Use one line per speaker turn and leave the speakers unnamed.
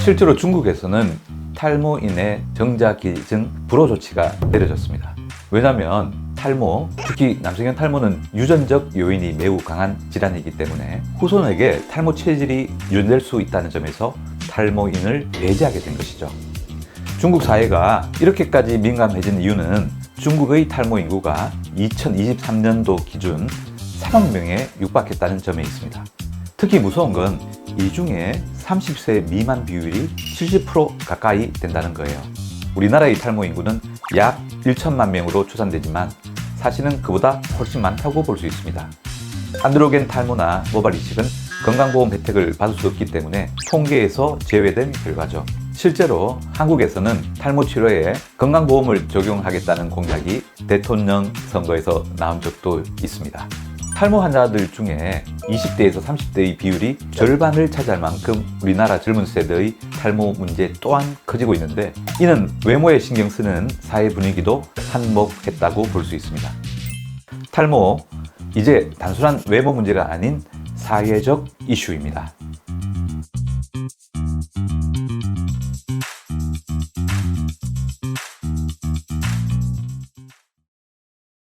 실제로 중국에서는 탈모인의 정자기증 불호 조치가 내려졌습니다. 왜냐하면 탈모, 특히 남성형 탈모는 유전적 요인이 매우 강한 질환이기 때문에 후손에게 탈모 체질이 유전될 수 있다는 점에서 탈모인을 배제하게 된 것이죠. 중국 사회가 이렇게까지 민감해진 이유는 중국의 탈모 인구가 2023년도 기준 3억 명에 육박했다는 점에 있습니다. 특히 무서운 건 이 중에 30세 미만 비율이 70% 가까이 된다는 거예요. 우리나라의 탈모 인구는 약 1천만 명으로 추산되지만 사실은 그보다 훨씬 많다고 볼 수 있습니다. 안드로겐 탈모나 모발 이식은 건강보험 혜택을 받을 수 없기 때문에 통계에서 제외된 결과죠. 실제로 한국에서는 탈모 치료에 건강보험을 적용하겠다는 공약이 대통령 선거에서 나온 적도 있습니다. 탈모 환자들 중에 20대에서 30대의 비율이 절반을 차지할 만큼 우리나라 젊은 세대의 탈모 문제 또한 커지고 있는데 이는 외모에 신경 쓰는 사회 분위기도 한몫했다고 볼 수 있습니다. 탈모 이제 단순한 외모 문제가 아닌 사회적 이슈입니다.